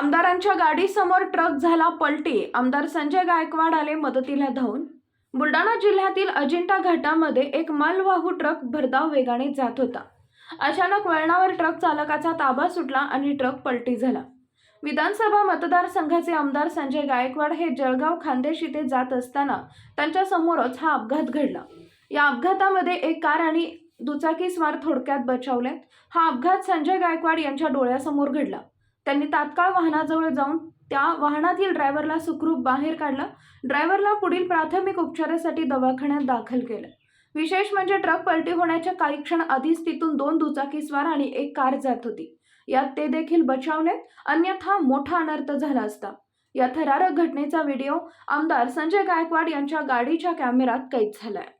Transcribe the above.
आमदारांच्या गाडीसमोर ट्रक झाला पलटी. आमदार संजय गायकवाड आले मदतीला धावून. बुलढाणा जिल्ह्यातील अजिंठा घाटामध्ये एक मालवाहू ट्रक भरधाव वेगाने जात होता. अचानक वळणावर ट्रक चालकाचा ताबा सुटला आणि ट्रक पलटी झाला. विधानसभा मतदारसंघाचे आमदार संजय गायकवाड हे जळगाव खानदेश इथे जात असताना त्यांच्या समोरच हा अपघात घडला. या अपघातामध्ये एक कार आणि दुचाकी स्वार थोडक्यात बचावले हा अपघात संजय गायकवाड यांच्या डोळ्यासमोर घडला. त्यांनी तात्काळ वाहनाजवळ जाऊन त्या वाहनातील ड्रायव्हरला सुखरूप बाहेर काढलं. ड्रायव्हरला पुढील प्राथमिक उपचारासाठी दवाखान्यात दाखल केलं. विशेष म्हणजे ट्रक पलटी होण्याच्या काही क्षण आधीच तिथून दोन दुचाकीस्वार आणि एक कार जात होती. यात ते देखील बचावलेत अन्यथा मोठा अनर्थ झाला असता. या थरारक घटनेचा व्हिडिओ आमदार संजय गायकवाड यांच्या गाडीच्या कॅमेऱ्यात कैद झाला आहे